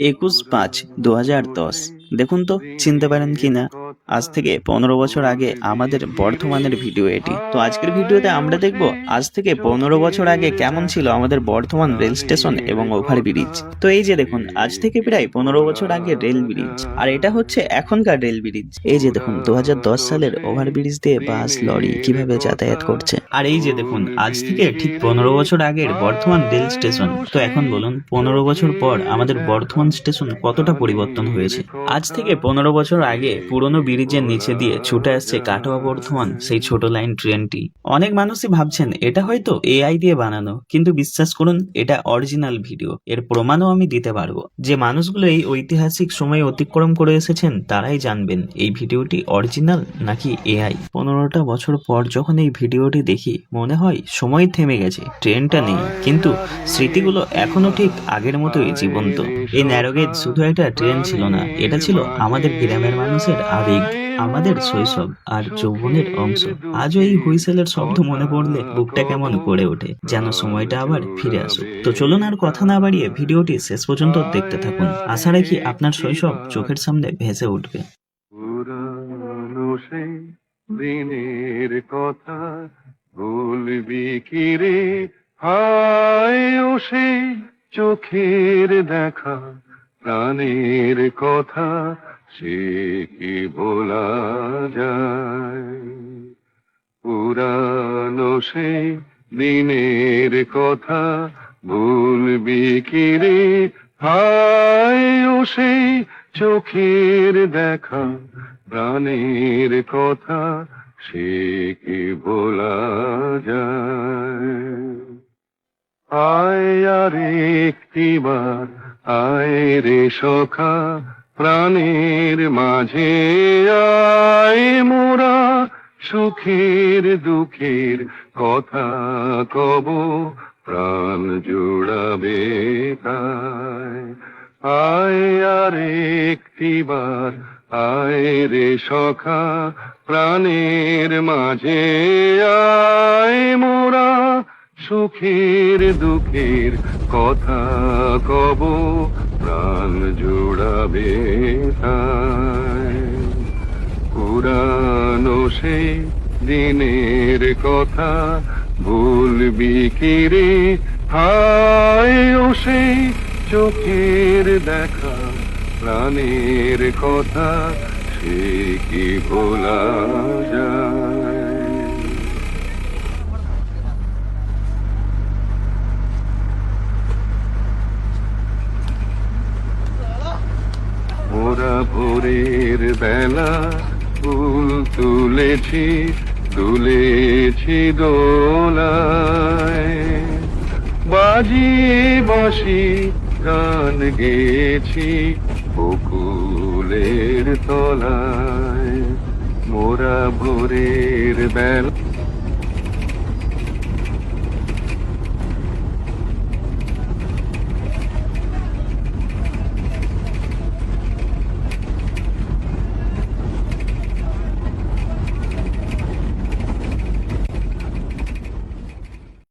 একুশ পাঁচ দু হাজার দশ। দেখুন তো, চিনতে পারেন কি না আজ থেকে পনেরো বছর আগে আমাদের বর্ধমানের ভিডিও এটি। তো আজকের ভিডিওতে আমরা দেখব, আজ থেকে পনেরো বছর আগে কেমন ছিল আমাদের বর্ধমান রেল স্টেশন এবং ওভার ব্রিজ। তো এই যে দেখুন, আজ থেকে প্রায় পনেরো বছর আগে রেল ব্রিজ। আর এটা হচ্ছে এখনকার রেল ব্রিজ। এই যে দেখুন দু হাজার দশ সালের ওভার ব্রিজ দিয়ে বাস, লরি কীভাবে যাতায়াত করছে। আর এই যে দেখুন, আজ থেকে ঠিক পনেরো বছর আগের বর্ধমান রেল স্টেশন। তো এখন বলুন, পনেরো বছর পর আমাদের বর্ধমান স্টেশন কতটা পরিবর্তন হয়েছে? আজ থেকে পনেরো বছর আগে পুরনো ব্রিজের নিচে দিয়ে ছুটে আসছে কাটোয়া বর্ধমান সেই ছোট লাইন ট্রেনটি। অনেক মানুষই ভাবছেন, এটা হয়তো এআই দিয়ে বানানো, কিন্তু বিশ্বাস করুন, এটা অরিজিনাল ভিডিও। এর প্রমাণও আমি দিতে পারব। যে মানুষগুলো এই ঐতিহাসিক সময় অতিক্রম করে এসেছেন, তারাই জানবেন, এই ভিডিওটি অরিজিনাল নাকি এআই? পনেরোটা বছর পর যখন এই ভিডিওটি দেখি, মনে হয় সময় থেমে গেছে, ট্রেনটা নেই, কিন্তু স্মৃতিগুলো এখনও ঠিক আগের মতোই জীবন্ত। এই ন্যারোগেজ শুধু একটা ট্রেন ছিল না, এটা ছিল আমাদের গ্রামের মানুষের আবেগ, আমাদের শৈশব আর যৌবনের অংশ। আজও এই হুইসেলের শব্দ মনে পড়লে বুকটা কেমন করে ওঠে, যেন সময়টা আবার ফিরে আসুক। তো চলুন আর কথা না বাড়িয়ে ভিডিওটি শেষ পর্যন্ত দেখতে থাকুন। আশা রাখি আপনার শৈশব চোখের সামনে ভেসে উঠবে। দিনের কথা ভুলবি কি রে? হায় ও সেই চোখের দেখা। প্রাণের কথা সে কি বলা যায়? পুরানো সেই দিনের কথা ভুলবি কি রে? হায় ও সেই চোখের দেখা প্রাণের কথা সে কি বলা যায়? আয় আর একটিবার আয় রে সখা, প্রাণের মাঝে আয় মোরা, সুখের দুঃখের কথা কব, প্রাণ জুড়াবে আয় আর একটিবার আয় রে সখা, প্রাণের মাঝে আয় মোরা সুখের দুঃখের কথা কব, প্রাণ জোড়াবে পুরানো সেই দিনের কথা ভুলবি কি রে? হায় ও চোখের দেখা, প্রাণের কথা সে কি ভোলা যায়? মোরা ভোরের বেলা ফুল তুলেছি তুলেছি দোলায়। বাজিয়ে বসি, গান গেছি বকুলের তলায়। মোরা ভোরের বেলা